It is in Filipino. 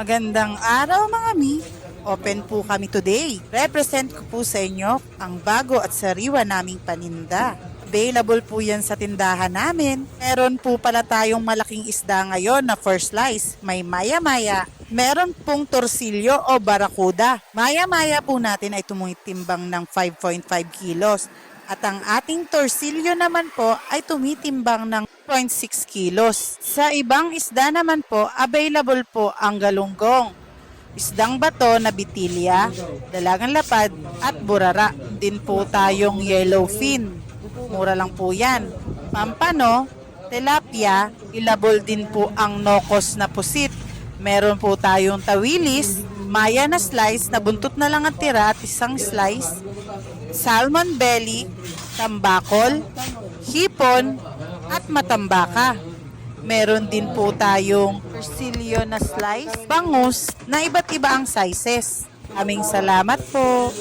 Magandang araw mga mi. Open po kami today. Represent ko po sa inyo ang bago at sariwa naming paninda. Available po yan sa tindahan namin. Meron po pala tayong malaking isda ngayon na first slice. May maya-maya. Meron pong torsilyo o barakuda. Maya-maya po natin ay tumitimbang ng 5.5 kilos. At ang ating torsilyo naman po ay tumitimbang ng 0.6 kilos. Sa ibang isda naman po, available po ang galunggong, isdang bato na bitilya, dalagang lapad at burara. Din po tayong yellowfin. Mura lang po yan. Pampano, tilapia, ilabol din po ang nokos na pusit. Meron po tayong tawilis, maya na slice na buntot na lang ang tira at isang slice, salmon belly, tambakol, hipon, at matambaka. Meron din po tayong persilio na slice, bangus na iba't iba ang sizes. Aming salamat po.